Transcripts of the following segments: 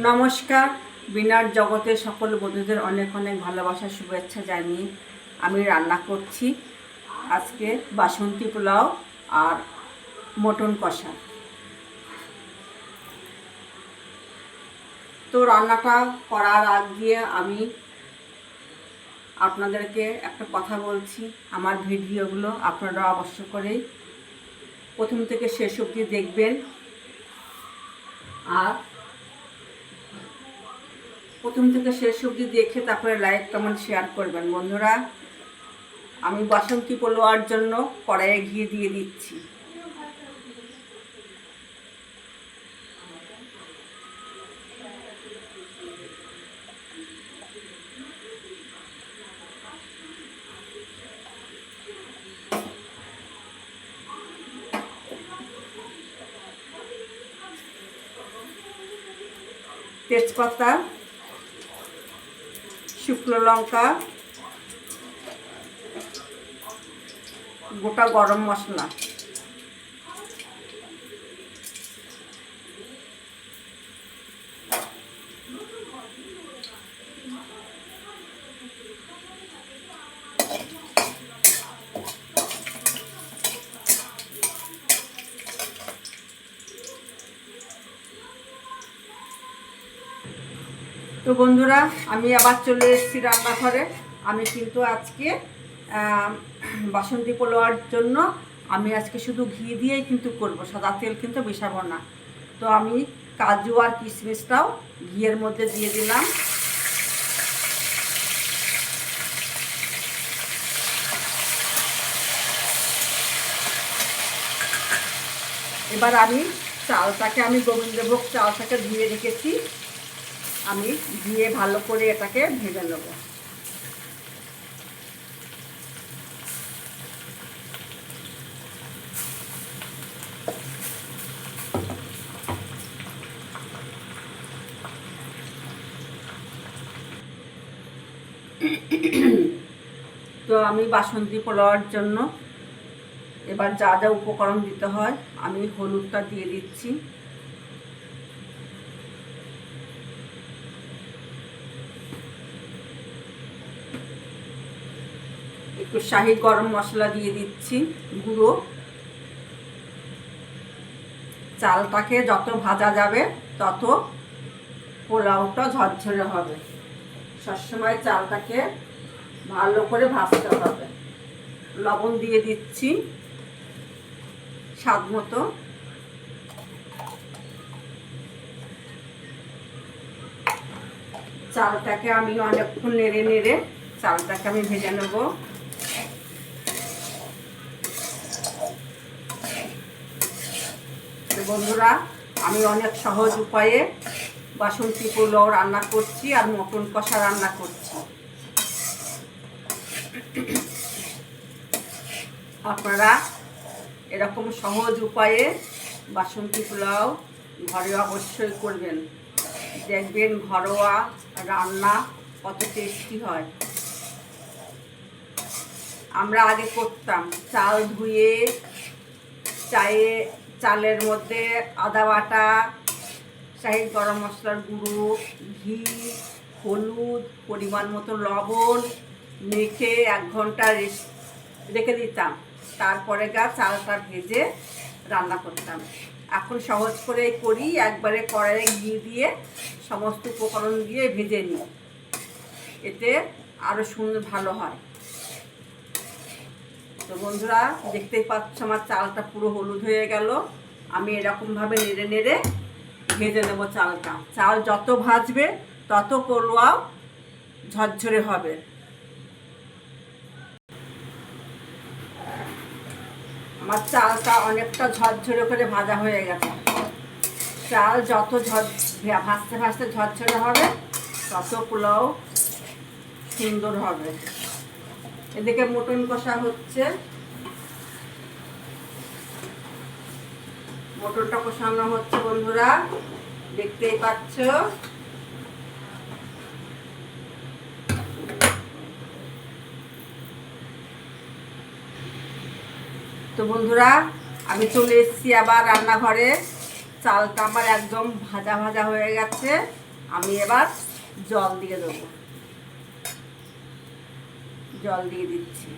নমস্কার বিনার জগতের সকল বন্ধুদের অনেক অনেক ভালোবাসা, শুভেচ্ছা জানিয়ে আমি রান্না করছি। আজকে বাসন্তী পোলাও আর মটন কষা। তো রান্নাটা করার আগ দিয়ে আমি আপনাদেরকে একটা কথা বলছি, আমার ভিডিওগুলো আপনারা অবশ্য করেই প্রথম থেকে শেষ অবধি দেখবেন। আর প্রথম থেকে শেষ অবধি দেখে তারপরে লাইক কমেন্ট শেয়ার করবেন। বন্ধুরা, আমি বাসন্তী পোলোয়ার জন্য কড়াইয়ে ঘি দিয়ে দিচ্ছি। তেজপাতা শুকনো লঙ্কা গোটা গরম মশলা। তো বন্ধুরা, আমি আবার চলে এসেছি রান্নাঘরে। আমি কিন্তু আজকে বাসন্তী পোলোয়ার জন্য আমি আজকে শুধু ঘি দিয়েই কিন্তু করব, সাদা তেল কিন্তু মেশাবো না। তো আমি কাজু আর কিশমিশটাও ঘিয়ের মধ্যে দিয়ে দিলাম। এবার আমি চালটাকে, আমি গোবিন্দভোগ চালটাকে ধুয়ে রেখেছি। আমি দিয়ে ভালো করে এটাকে ভেজে নেব। তো আমি বাসন্তী পোলাওয়ার জন্য এবার যা যা উপকরণ দিতে হয়, আমি হলুদটা দিয়ে দিচ্ছি। একটু শাহি গরম মশলা দিয়ে দিচ্ছি, গুঁড়ো। চালটাকে যত ভাজা যাবে, তত পোলাওটা ঝরঝরে হবে। সবসময় চালটাকে ভালো করে ভাজতে হবে। লবণ দিয়ে দিচ্ছি স্বাদ মতো। চালটাকে আমি অনেকক্ষণ নেড়ে নেড়ে চালটাকে আমি ভেজে নেব। বন্ধুরা, আমি অনেক সহজ উপায়ে বাসন্তী পোলাও রান্না করছি আর মটন কষা রান্না করছি। আপনারা এরকম সহজ উপায়ে বাসন্তী পোলাও ঘরে অবশ্যই করবেন। দেখবেন ঘরোয়া রান্না কত টেস্টি হয়। আমরা আগে করতাম, চাল ধুয়ে, চায়ে চালের মধ্যে আদা বাটা শাহি গরম মশলার গুঁড়ো, ঘি, হলুদ, পরিমাণ মতো লবণ মেখে এক ঘণ্টা রেখে দিতাম। তারপরে গা চালটা ভেজে রান্না করতাম। এখন সহজ করে করি, একবারে কড়াইয়ে ঘি দিয়ে সমস্ত উপকরণ দিয়ে ভেজে নিই। এতে আরও সুন্দর ভালো হয়। তো বন্ধুরা, দেখতেই পাচ্ছ আমার চালটা পুরো হলুদ হয়ে গেল। আমি এরকমভাবে নেড়ে নেড়ে ভেজে নেব চালটা। চাল যত ভাজবে, তত পোলোয়াও ঝরঝরে হবে। আমার চালটা অনেকটা ঝরঝরে করে ভাজা হয়ে গেছে। চাল যত ঝর ভাজতে ভাজতে ঝরঝরে হবে, তত পোলাও সুন্দর হবে। এদিকে মটন কষা হচ্ছে। মটনটা কষানো হচ্ছে, বন্ধুরা। দেখতেই পাচ্ছ? তো বন্ধুরা, আমি চলে এসেছি আবার রান্নাঘরে। চালটা আমার একদম ভাজা ভাজা হয়ে গেছে। আমি এবার জল দিয়ে দেবো। জল দিয়ে দিচ্ছি।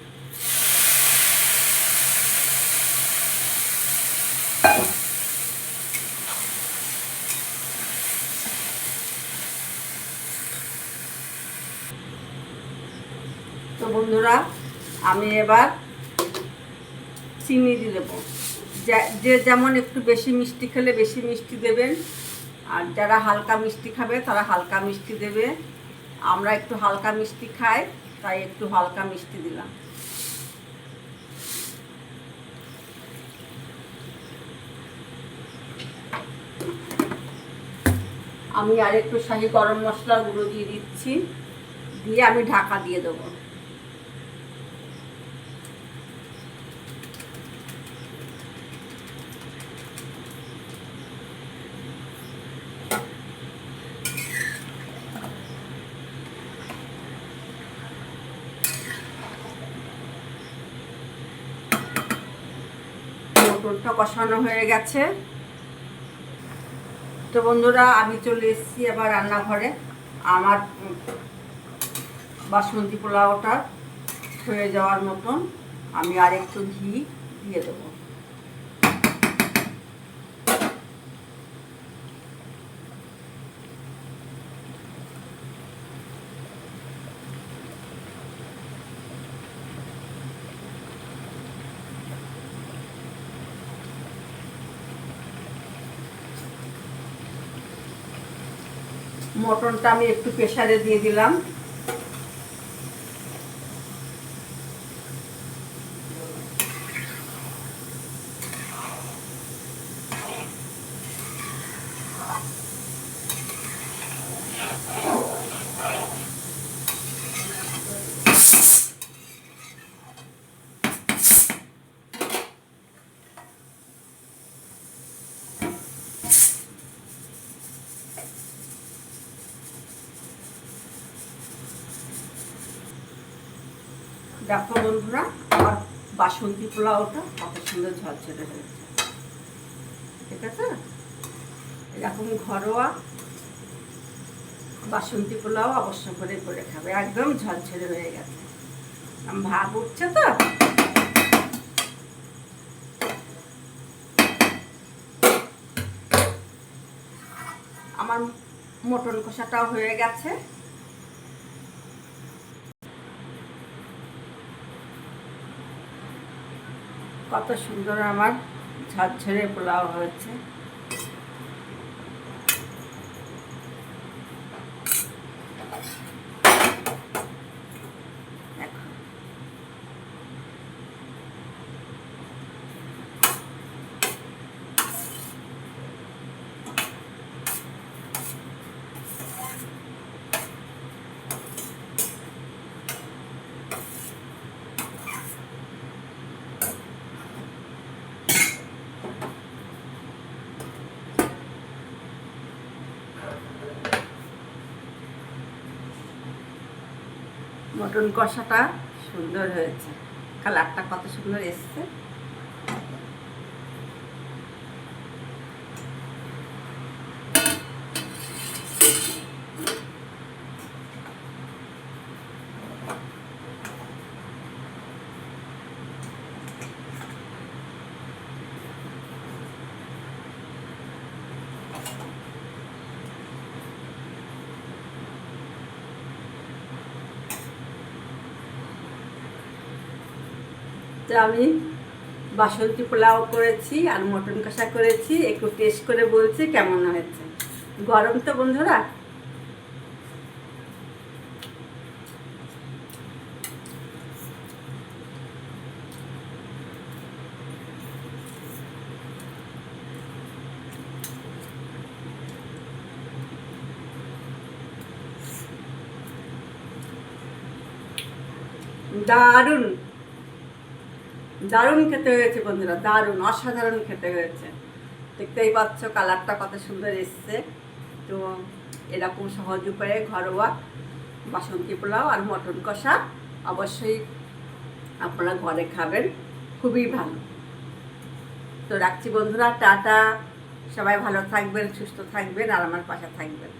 তো বন্ধুরা, আমি এবার চিনি দিয়ে দেবো। যে যেমন একটু বেশি মিষ্টি খেলে বেশি মিষ্টি দেবেন, আর যারা হালকা মিষ্টি খাবে তারা হালকা মিষ্টি দেবে। আমরা একটু হালকা মিষ্টি খাই, তাই একটু হালকা মিষ্টি দিলাম। আমি আর একটু শাহি গরম মশলার গুঁড়ো দিয়ে দিচ্ছি, দিয়ে আমি ঢাকা দিয়ে দেবো। মটরটা কষানো হয়ে গেছে। তো বন্ধুরা, আমি চলে এসেছি আবার রান্নাঘরে। আমার বাসন্তী পোলাওটা হয়ে যাওয়ার মতন আমি আর একটু ঘি দিয়ে দেবো। মটনটা আমি একটু প্রেশারে দিয়ে দিলাম। দেখো বন্ধুরা, আমার বাসন্তী পোলাওটা কত সুন্দর ঝরঝরে হয়েছে। ঠিক আছে? এরকম ঘরোয়া বাসন্তী পোলাও অবশ্য করে করে খাবে, একদম ঝরঝরে হয়ে গেছে। ভাব উঠছে তো? আমার মটন কষাটাও হয়ে গেছে। কত সুন্দর আমার ঝরঝরে পোলাও হয়েছে। মটন কষাটা সুন্দর হয়েছে। কালারটা কত সুন্দর এসছে। তো আমি বাসন্তী পোলাও করেছি আর মটন কষা করেছি, একটু টেস্ট করে বলছি কেমন হয়েছে। গরম তো বন্ধুরা। দারুণ। দারুণ খেতে হয়েছে বন্ধুরা, দারুণ, অসাধারণ খেতে হয়েছে। দেখতেই পাচ্ছ, কালারটা কত সুন্দর এসছে। তো এরকম সহজ উপায়ে ঘরোয়া বাসন্তী পোলাও আর মটন কষা অবশ্যই আপনারা ঘরে খাবেন, খুবই ভালো। তো রাখছি বন্ধুরা, টাটা। সবাই ভালো থাকবেন, সুস্থ থাকবেন আর আমার পাশে থাকবেন।